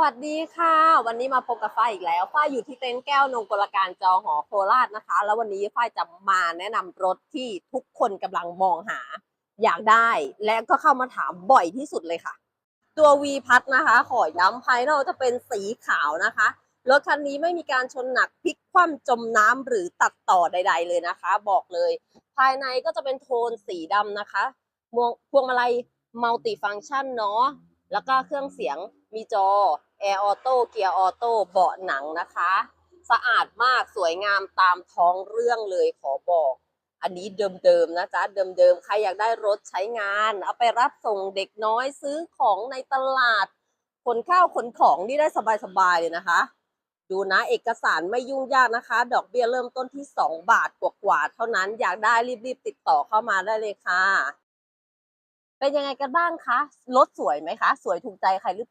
วัสดีค่ะ วันนี้มาพบกับฝ้ายอีกแล้วฝ้ายอยู่ที่เต็นท์แก้วนงกลการจอหอโคราชนะคะ แล้ววันนี้ฝ้ายจะมาแนะนำรถที่ทุกคนกำลังมองหา อยากได้ และก็เข้ามาถามบ่อยที่สุดเลยค่ะ ตัว V พัดนะคะ ขอย้ำภายนอกจะเป็นสีขาวนะคะรถคันนี้ไม่มีการชนหนักพลิกคว่ำจมน้ำหรือตัดต่อใด ๆ เลยนะคะ บอกเลย ภายในก็จะเป็นโทนสีดำนะคะมวงพวงมาลัยมัลติฟัง c t ชันเนาะ แล้วก็เครื่องเสียงมีจอแอร์ออโต้เกียร์ออโต้เบาะหนังนะคะ สะอาดมากสวยงามตามท้องเรื่องเลยขอบอก อันนี้เดิมๆนะจ๊ะเดิมๆ ใครอยากได้รถใช้งาน เอาไปรับส่งเด็กน้อยซื้อของในตลาดขนข้าวขนของนี่ได้สบายๆเลยนะคะ ดูนะเอกสารไม่ยุ่งยากนะคะ ดอกเบี้ยเริ่มต้นที่ 2 บาทกว่าๆเท่านั้นอยากได้รีบๆติดต่อเข้ามาได้เลยค่ะ เป็นยังไงกันบ้างคะ รถสวยไหมคะ สวยถูกใจใครหรือ